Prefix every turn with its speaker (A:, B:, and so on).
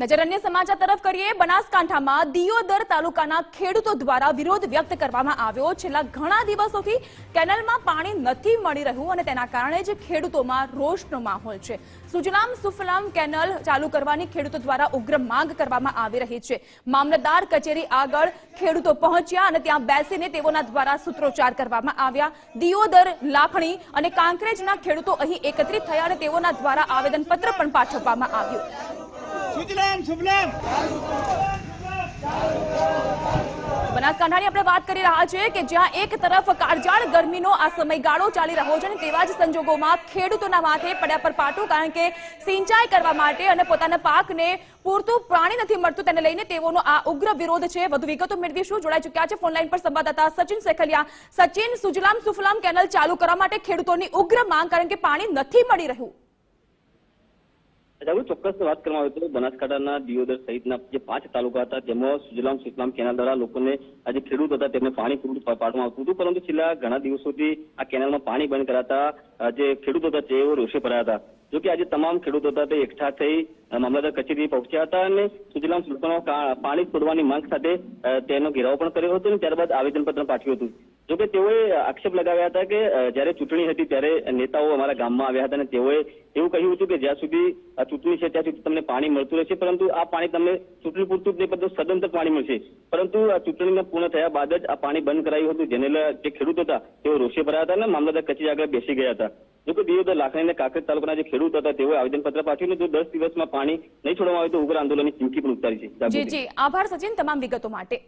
A: નજર અન્ય સમાચાર તરફ કરીએ. બનાસકાંઠામાં દિયોદર તાલુકાના ખેડૂતો દ્વારા વિરોધ વ્યક્ત કરવામાં આવ્યો. છેલ્લા ઘણા દિવસોથી કેનલમાં પાણી નથી મળી રહ્યું અને તેના કારણે જ ખેડૂતોમાં રોષનો માહોલ છે. સુજલામ સુફલામ કેનલ ચાલુ કરવાની ખેડૂતો દ્વારા ઉગ્ર માંગ કરવામાં આવી રહી છે. મામલતદાર કચેરી આગળ ખેડૂતો પહોંચ્યા અને ત્યાં બેસીને તેઓના દ્વારા સૂત્રોચ્ચાર કરવામાં આવ્યા. દિયોદર, લાખણી અને કાંકરેજના ખેડૂતો અહીં એકત્રિત થયા અને તેઓના દ્વારા આવેદનપત્ર પણ પાઠવવામાં આવ્યું.
B: સુજલામ, સુફલામ.
A: બનાસકાંઠાની આપણે વાત કરી રહ્યા છીએ કે જ્યાં એક તરફ કાળજાળ ગરમીનો આ સમયગાળો ચાલી રહ્યો છે અને તેવા જ સંજોગોમાં ખેડૂતોના માથે પડ્યા પર પાટું કારણ કે સિંચાઈ કરવા માટે અને પોતાના પાકને પૂરતું પાણી નથી મળતું તેને લઈને તેઓનો આ ઉગ્ર વિરોધ છે. વધુ વિગતો મેળવીશું જોડાઈ ચુક્યા છે ફોનલાઈન પર સંવાદદાતા સચિન સેખલિયા. સચિન, સુજલામ, સુફલામ કેનલ ચાલુ કરવા માટે ખેડૂતોની ઉગ્ર માંગ કારણ કે પાણી નથી મળી રહ્યું.
C: જાગૃત ચોક્કસ વાત કરવામાં આવે તો બનાસકાંઠાના દિયોદર સહિતના જે પાંચ તાલુકા હતા તેમાં સુજલામ સુફલામ કેનાલ દ્વારા લોકોને આજે ખેડૂત હતા, તેમને પાણી પૂરું પાડવામાં આવતું હતું. પરંતુ છેલ્લા ઘણા દિવસોથી આ કેનાલમાં પાણી બંધ કરાતા જે ખેડૂતો હતા, તેઓ રોષે ભરાયા હતા. જો કે આજે તમામ ખેડૂતો હતા તે એકઠા થઈ મામલતદાર કચેરી પહોંચ્યા હતા અને સુજલામ સુફલામ પાણી છોડવાની માંગ સાથે તેનો ઘેરાવ પણ કર્યો હતો અને ત્યારબાદ આવેદનપત્ર પાઠવ્યું હતું. જો કે તેઓએ આક્ષેપ લગાવ્યા હતા કે જ્યારે ચૂંટણી હતી ત્યારે નેતાઓ અમારા ગામમાં આવ્યા હતા અને તેઓએ એવું કહ્યું હતું કે જ્યાં સુધી ચૂંટણી છે ત્યાં સુધી તમને પાણી મળતું રહેશે, પરંતુ આ પાણી તમને ચૂંટણી પૂરતું જ નહીં, પરંતુ સદંતર પાણી મળશે. પરંતુ આ ચૂંટણીને પૂર્ણ થયા બાદ જ આ પાણી બંધ કરાયું હતું. જેને જે ખેડૂતો હતા, તેઓ રોષે ભરાયા હતા અને મામલતદાર કચેરી આગળ બેસી ગયા હતા. જો કે દિયોદર, લાખણી અને કાંકરેજ તાલુકાના જે ખેડૂત હતા, તેઓએ આવેદનપત્ર પાઠવ્યું જો દસ દિવસમાં પાણી નહીં છોડવામાં આવે તો ઉગ્ર આંદોલનની ચીમકી પણ ઉતારી છે.
A: જી જી. આભાર સચિન, તમામ વિગતો માટે.